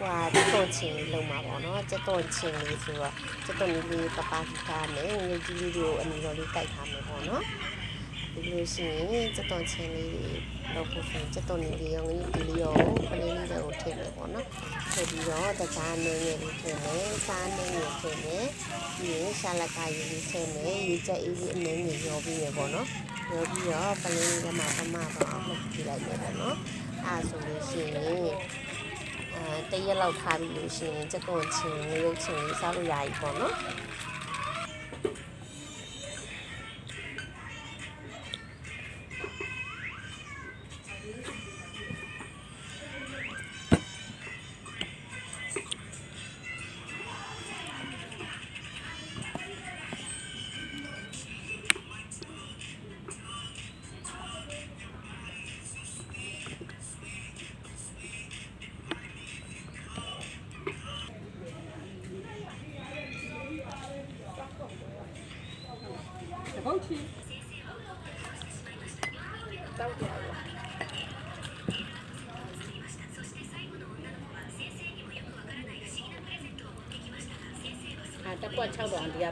ဟိုဟာတုံချင်းလေးလုံးမှာပေါ့နော်စက်တုံချင်းလေးဆိုတော့စက်တုံလေးလေးပပကားမယ်ငွေကြီးလေးတွေကိုအနီတော်လေးကြိုက်ထားမယ်ပေါ့နော်ဒီလိုရှိရင်စက်တုံချင်းလေးလောက်ဖို့ဆိုစက်တုံလေးလေးရောငွေကြီးလေးရောပလင်းလေးတွေကိုထည့်မယ်ပေါ့နော်ထည့်ပြီးတော့တခြားနေငယ်လေးထည့်မယ်စားနေငယ်ထည့်မယ်ပြီးရင်ရှာလကာရေးလေးထည့်မယ်ရေချက်အေးလေးအနည်းငယ်ရောပြီးရပေါ့နော်ရောပြီးတော့ပလင်းလေးကမှပမတော့အောင်လုပ်ကြည့်လိုက်မယ်ပေါ့နော်အဲဆိုလို့ရှိရင်အဲ တရက်လောက်ထားပြီးလို့ရှိရင်စက်ကွန်ချင်းငရုတ်ချင်းလေးစားလို့ရပြီပေါ့နော် အာတက်ကွက်6တောင်ဒီက